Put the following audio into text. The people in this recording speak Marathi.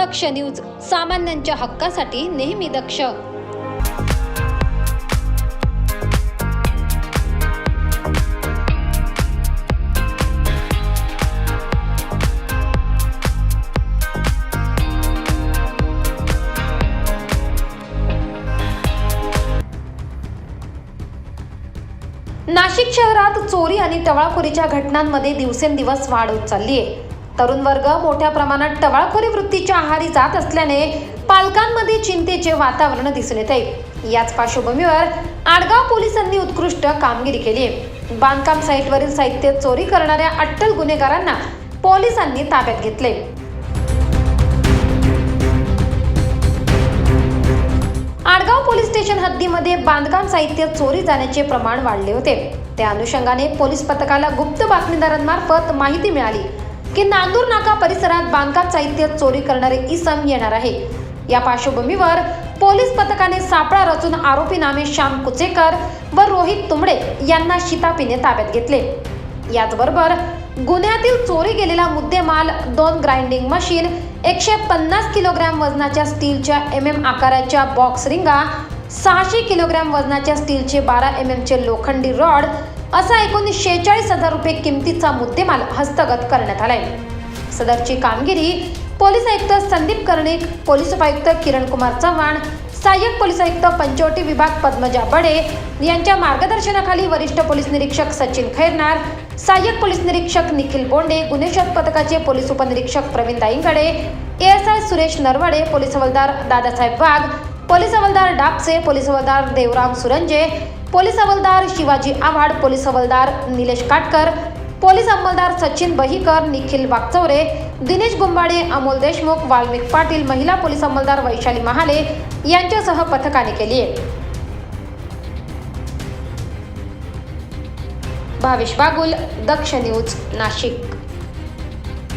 दक्ष न्यूज सामान्यांच्या हक्कासाठी नेहमी दक्ष. नाशिक शहरात चोरी आणि टवाळखोरीच्या घटनांमध्ये दिवसेंदिवस वाढ होत चालली आहे तरुण वर्ग मोठ्या प्रमाणात टवाळखोरी वृत्तीच्या आहारी जात असल्याने पालकांमध्ये चिंतेचे वातावरण दिसून येत. आहे याच पार्श्वभूमीवर आडगाव पोलिसांनी उत्कृष्ट कामगिरी केली. आहे बांधकाम साईटवरील साहित्य चोरी करणाऱ्या अट्टल गुन्हेगारांना पोलिसांनी ताब्यात घेतले. आडगाव पोलीस स्टेशन हद्दीमध्ये बांधकाम साहित्य चोरी जाण्याचे प्रमाण वाढले होते. त्या अनुषंगाने पोलीस पथकाला गुप्त बातमीदारांमार्फत माहिती मिळाली. की नांदूर नाका परिसरात बांधकाम साहित्य चोरी करणारे इसम येणार आहे. या पार्श्वभूमीवर पोलीस पथकाने सापळा रचून आरोपी नामे श्याम कुचेकर व रोहित तुंबडे यांना शितापीने ताब्यात घेतले. याचबरोबर गुन्ह्यातील चोरी गेलेला मुद्देमाल दोन ग्राइंडिंग मशीन एकशे पन्नास किलोग्रॅम वजनाच्या स्टीलच्या एम एम आकाराच्या बॉक्स रिंगा सहाशे किलोग्रॅम वजनाच्या स्टीलचे बारा एम एमचे लोखंडी रॉड असा एकूण शेहेचाळीस हजार रुपये किमतीचा मुद्देमाल हस्तगत करण्यात आलाय. सदरची कामगिरी पोलीस आयुक्त संदीप कर्णिक पोलीस उपायुक्त किरण कुमार चव्हाण सहाय्यक पोलीस आयुक्त पंचवटी विभाग पद्मजा बडे यांच्या मार्गदर्शनाखाली वरिष्ठ पोलीस निरीक्षक सचिन खैरनार सहाय्यक पोलीस निरीक्षक निखिल बोंडे गुन्हे शोध पथकाचे पोलीस उपनिरीक्षक प्रवीण दाईंगडे एएसआय सुरेश नरवडे पोलीस हवालदार दादासाहेब वाघ पोलीस हवालदार डापसे पोलीस हवालदार देवराम सुरंजे पोलीस हवालदार शिवाजी आव्हाड पोलीस हवालदार निलेश काटकर पोलीस अंमलदार सचिन बहीकर निखिल वागचौरे दिनेश गुंबाडे अमोल देशमुख वाल्मिक पाटील महिला पोलीस अंमलदार वैशाली महाले यांच्यासह पथकाने केली आहे. भावेश बागुल दक्ष न्यूज नाशिक.